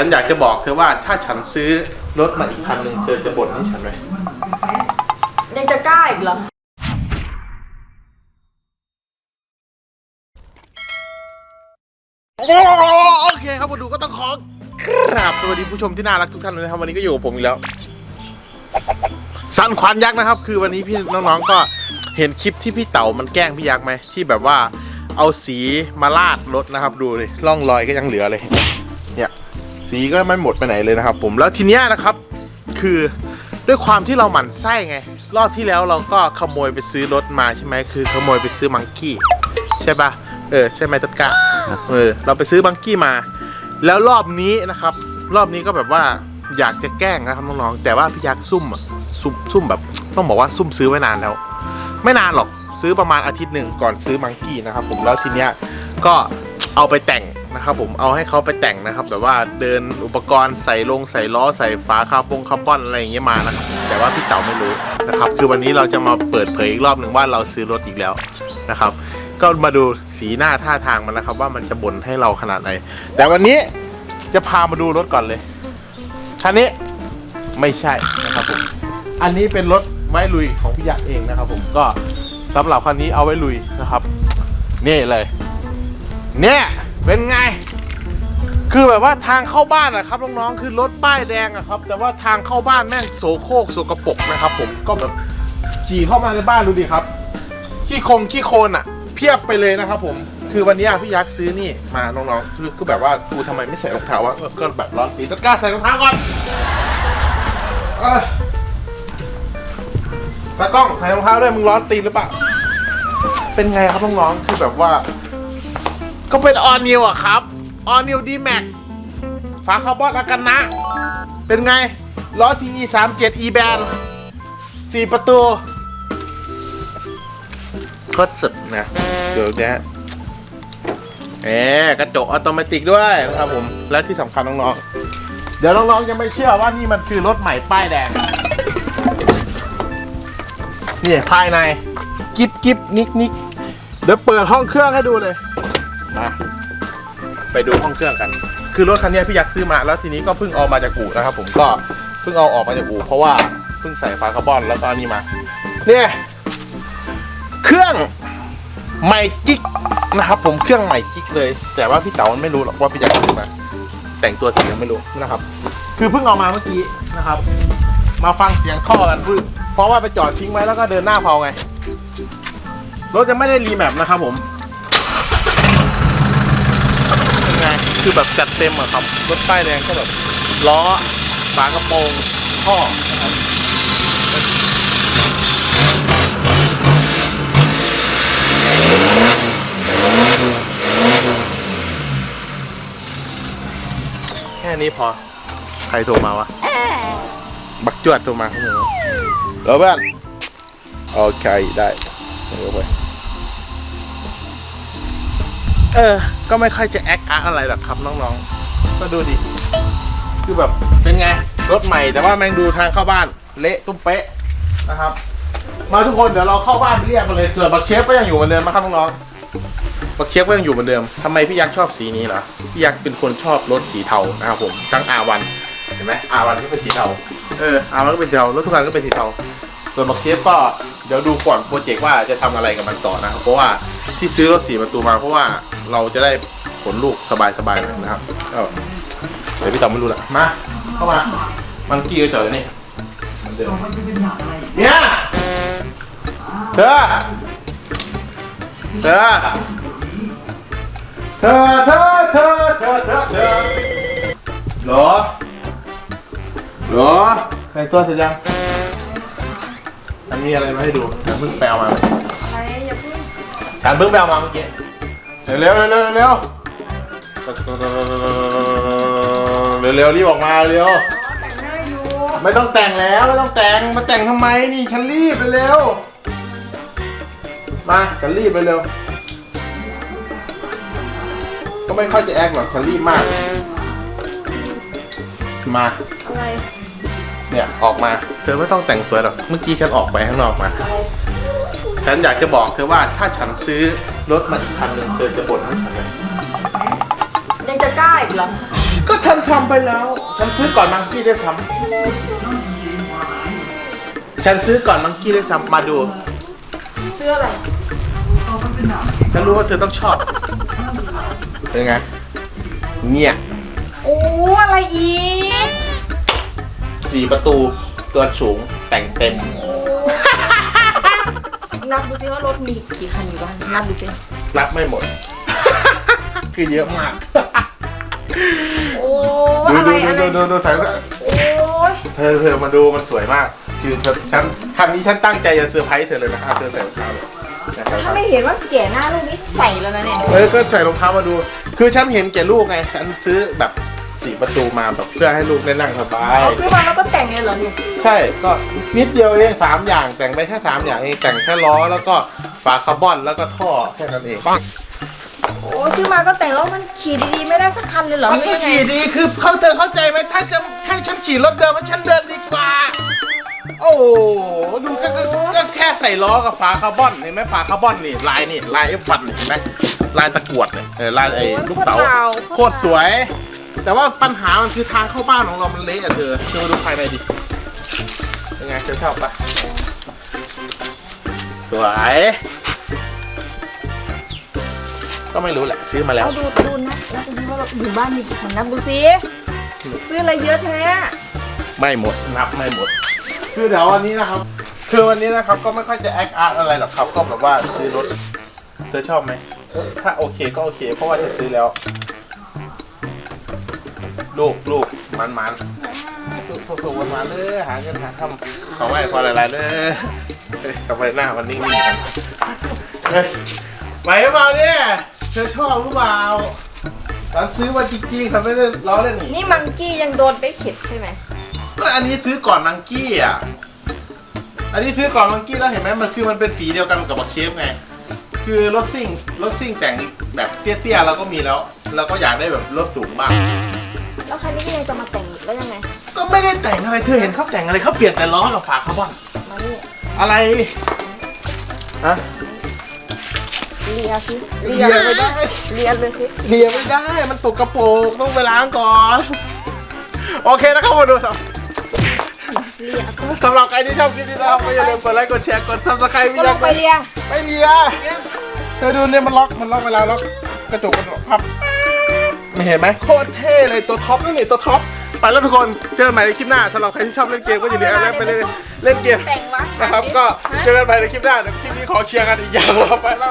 ฉันอยากจะบอกเธอว่าถ้าฉันซื้อรถมาอีกคันหนึ่งเธอจะบ่นให้ฉันไหมยังจะกล้าอีกเหรอ โอเคครับมาดูก็ต้องขอกราบสวัสดีผู้ชมที่น่ารักทุกท่านเลยนะครับวันนี้ก็อยู่กับผมอีกแล้วสันขวัญยักษ์นะครับ คือวันนี้พี่น้องๆก็เห็นคลิปที่พี่เต๋ามันแกล้งพี่ยักษ์ไหมที่แบบว่าเอาสีมาลาดรถนะครับ ดูเลยร่องรอยก็ยังเหลือเลยเนี่ย สีก็ไม่หมดไปไหนเลยนะครับ ผมแล้วทีเนี้ยนะครับ คือด้วยความที่เราหมั่นไส้ไง รอบที่แล้วเราก็ขโมยไปซื้อรถมาใช่ไหมคือขโมยไปซื้อมังกี้ใช่ปะเออใช่ไหมต้นกล้าเออเราไปซื้อมังกี้มา แล้วรอบนี้นะครับ รอบนี้ก็แบบว่าอยากจะแกล้งนะครับน้องๆแต่ว่าพี่ยักษ์ซุ่มอะซุ่มซุ่มแบบ ต้องบอกว่าซุ่มซื้อไว้นานแล้ว ไม่นานหรอกซื้อประมาณอาทิตย์หนึ่งก่อนซื้อมังกี้นะครับผมแล้วทีเนี้ยก็เอาไปแต่ง นะครับผมเอาให้เขาไปแต่งนะครับแบบว่าเดินอุปกรณ์ใส่ลงใส่ล้อใส่ฝาคาร์บงคาร์บอนอะไรอย่างเงี้ยมานะครับแต่ว่าพี่เต๋าไม่รู้นะครับคือวันนี้เราจะมาเปิดเผยอีกรอบหนึ่งว่าเราซื้อรถอีกแล้วนะครับ ก็มาดูสีหน้าท่าทางมันนะครับ ว่ามันจะบ่นให้เราขนาดไหนแต่วันนี้จะพามาดูรถก่อนเลยคันนี้ไม่ใช่นะครับผมอันนี้เป็นรถไว้ลุยของพี่ยักษ์เองนะครับ ผมก็สำหรับคันนี้เอาไว้ลุยนะครับ นี่เลย เนี่ย เป็นไง คือแบบว่าทางเข้าบ้านอะครับน้องๆคือรถป้ายแดงอะครับ แต่ว่าทางเข้าบ้านแม่งโสโครกโสกปรกนะครับ ผมก็แบบขี่เข้ามาในบ้านดูดิครับ ขี้คงขี้โคลนอะเพียบไปเลยนะครับ ผมคือวันนี้อะพี่ยักษ์ซื้อนี่มาน้องๆคือแบบว่ากูทำไมไม่ใส่รองเท้าวะเออก็แบบร้อนตีนต้นกล้าใส่รองเท้าก่อนเออตากล้องใส่รองเท้าด้วยมึงร้อนตีนหรือเปล่าเป็นไงครับน้องๆคือแบบว่า ก็เป็นออนิวอะครับออนิวดีแม็กฝาคาร์บอนอากันนะ เป็นไงล้อทีสามเจ็ดอีแบนสี่ประตูโคตรสุดนะเดี๋ยวเนี้ยเอ๊กระจกออโตเมติกด้วยนะครับผม และที่สำคัญน้องๆ เดี๋ยวน้องๆจะไม่เชื่อว่านี่มันคือรถใหม่ป้ายแดง นี่ภายใน กิบกิบนิกนิกเดี๋ยวเปิดห้องเครื่องให้ดูเลย มา ไปดูห้องเครื่องกัน คือรถคันนี้พี่ยักษ์ซื้อมาแล้วทีนี้ก็เพิ่งเอามาจากอู่นะครับ ผมก็เพิ่งเอาออกมาจากอู่เพราะว่าเพิ่งใส่ฝาคาร์บอนแล้วก็นี่มา เนี่ย เครื่องใหม่กิ๊กนะครับผมเครื่องใหม่กิ๊กเลย แต่ว่าพี่เต๋ามันไม่รู้หรอกว่าพี่ยักษ์ซื้อมา แต่งตัวเสียงไม่รู้นะครับ คือเพิ่งเอามาเมื่อกี้นะครับ มาฟังเสียงท่อกันเพิ่งเพราะว่าไปจอดทิ้งไว้แล้วก็เดินหน้าเผาไงรถจะไม่ได้รีแมปนะครับผม เป็นไง คือแบบจัดเต็มอะครับ รถป้ายแดงก็แบบล้อฝากระโปรงท่อนะครับแค่นี้พอ ใครโทรมาวะ บักจวดโทรมาครับผมแล้วเพื่อนโอเคได้เดี๋ยวไป เออ ก็ไม่ค่อยจะแอคอาร์อะไรหรอกครับน้องๆ ก็ดูดิ คือแบบเป็นไง รถใหม่แต่ว่าแมงดูทางเข้าบ้าน เละตุ้มเป๊ะนะครับ มาทุกคนเดี๋ยวเราเข้าบ้านไปเรียกมาเลยส่วนบักเชฟก็ยังอยู่เหมือนเดิมนะครับน้องๆบักเชฟก็ยังอยู่เหมือนเดิมทำไมพี่ยักษ์ชอบสีนี้เหรอพี่ยักษ์เป็นคนชอบรถสีเทานะครับผมทั้งอาวันเห็นไหมอาวันก็เป็นสีเทาเอออาวันก็เป็นสีเทารถทุกคันก็เป็นสีเทาส่วนบักเชฟก็เดี๋ยวดูก่อนโปรเจกต์ว่าจะทำอะไรกับมันต่อนะครับเพราะว่า ที่ซื้อรถสีประตูมาเพราะว่าเราจะได้ขนลูกสบายๆหน่อยนะครับก็เดี๋ยวพี่ต๋อมไม่รู้แหละมาเข้ามามันกี้ก็จอดอยู่นี่เหมือนเดิมเนี่ยเธอเธอเธอเธอเธอเธอเธอเธอหรอหรอใครตัวเสร็จยังอันนี้อะไรมาให้ดูฉันเพิ่งแปลมาอะไรอย่าเพิ่ง ฉันเพิ่งแปลมาเมื่อกี้เร็วเร็วเร็วเร็วเร็วเร็วรีบออกมาเร็วอ๋อแต่งหน้าอยู่ไม่ต้องแต่งแล้วไม่ต้องแต่งมาแต่งทำไมนี่ฉันรีบไปเร็วมาฉันรีบไปเร็วก็ไม่ค่อยจะแอคหรอกฉันรีบมาก มาอะไรเนี่ยออกมา เธอไม่ต้องแต่งสวยหรอกเมื่อกี้ฉันออกไปข้างนอกมาอะไร ฉันอยากจะบอกเธอว่าถ้าฉันซื้อรถมาอีกคันหนึ่งเธอจะบ่นให้ฉันไหมยังจะกล้าอีกเหรอก็ฉันทำไปแล้ว ฉันซื้อก่อนมังกี้ได้วยซ้ำฉันซื้อก่อนมังกี้ได้วยซ้ำมาดูเสื้ออะไรฉันรู้ว่าเธอต้องชอบ เป็นไง เนี่ย โอ้อะไรอีก สีประตู ตัวสูงแต่งเต็ม นับดูซิว่ารถมีกี่คันอยู่บ้านนับดูซินับไม่หมด คือเยอะมากโอ้ดูอะไรดูอะไรดูดูดูถ่ายโอ้ยเธอเธอมาดูมันสวยมากคือฉันฉันครั้งนี้ฉันตั้งใจจะเซอร์ไพรส์เธอเลยนะครับเธอใส่รองเท้าเลยนะครับถ้าไม่เห็นว่าแก่หน้าลูกนี้ใส่แล้วนะเนี่ยเออก็ใส่รองเท้ามาดู คือฉันเห็นแก่ลูกไงฉันซื้อแบบ สีประตูมาแบบเพื่อให้ลูกได้นั่งสบายเอาซื้อมาแล้วก็แต่งเลยเหรอเนี่ยใช่ก็นิดเดียวเองสามอย่างแต่งไปแค่สามอย่างเองแต่งแค่ล้อแล้วก็ฝาคาร์บอนแล้วก็ท่อแค่นั้นเองโอ้ซื้อมาก็แต่งแล้วมันขี่ดีๆไม่ได้สักคันเลยเหรอมันหรืก็อยังไงขี่ดีคือเขาเธอเข้าใจไหมถ้าจะให้ฉันขี่รถเดิมให้ฉันเดินดีกว่า โอ้โหดูก็ก็ก็แค่ใส่ล้อกับฝาคาร์บอนเห็นไหมฝาคาร์บอนนี่ลายนี่ลายเอฟฟันเห็นไหมลายตะกรวดเนี่ยเออลายไอ้ลูกเต๋าโคตรสวย แต่ว่าปัญหามันคือทางเข้าบ้านของเรามันเละอะเธอเธอมาดูภายในดิเป็นไงเธอชอบปะสวย ก็ไม่รู้แหละ ซื้อมาแล้ว เอาดูดูนะนับดูซิว่าเราอยู่บ้านมีกี่คันนับดูซิซื้ออะไรเยอะแท้ไม่หมดนับไม่หมด คือเดี๋ยววันนี้นะครับ คือวันนี้นะครับก็ไม่ค่อยจะแอคอาร์ตอะไรหรอกครับ ก็แบบว่าซื้อรถเธอชอบไหมถ้าโอเคก็โอเค เพราะว่าจะซื้อแล้ว ลูกลูกมันมันลูกถูกมันมันเลยหาเงินหาทำเขาไม่พอหลายๆเลยเฮ้ยทำไมหน้ามันนิ่งๆกันเฮ้ยไหวหรือเปล่าเนี่ยเธอชอบหรือเปล่าตอนซื้อมาจริงๆเขาไม่ได้ล้อเล่นนี่นี่มังกี้ยังโดนไปเข็ดใช่ไหมก็อันนี้ซื้อก่อนมังกี้อะ อันนี้ซื้อก่อนมังกี้แล้วเห็นไหมมันคือมันเป็นสีเดียวกันกับบักเคฟไง คือรถซิ่งรถซิ่งแต่งแบบเตี้ยๆเราก็มีแล้ว เราก็อยากได้แบบรถสูงบ้าง แล้วคันนี้ก็ยังจะมาแต่งอีกแล้วยังไง ก็ไม่ได้แต่งอะไร เธอเห็นเขาแต่งอะไรเขาเปลี่ยนแต่ล้อกับฝาคาร์บอน มานี่อะไรฮะเลียสิเลียไม่ได้ เลียเลยสิเลียไม่ได้ มันตกกระโปรงต้องไปล้างก่อน โอเคนะครับมาดูครับเลียก็สำหรับใครที่ชอบคลิปนี้นะครับก็อย่าลืมกดไลค์กดแชร์กดซับสไครต์ไม่ลยางกไปเลียไม่เลียเธอดูเนี่ยมันล็อกมันล็อกเวลาล็อกกระจกมันพับ ไม่เห็นไหมโคตรเท่เลยตัวท็อปนี่นี่ตัวท็อปไปแล้วทุกคนเจอกันใหม่ในคลิปหน้าสำหรับใครที่ชอบเล่นเกมก็อย่าลืมเอดแลนไปเล่นเล่นเกมแต่งวะนะครับ ก็เจอกันใหม่ในคลิปหน้าเดี๋ยวคลิปนี้ขอเคลียร์กันอีกอย่างเราไปแล้ว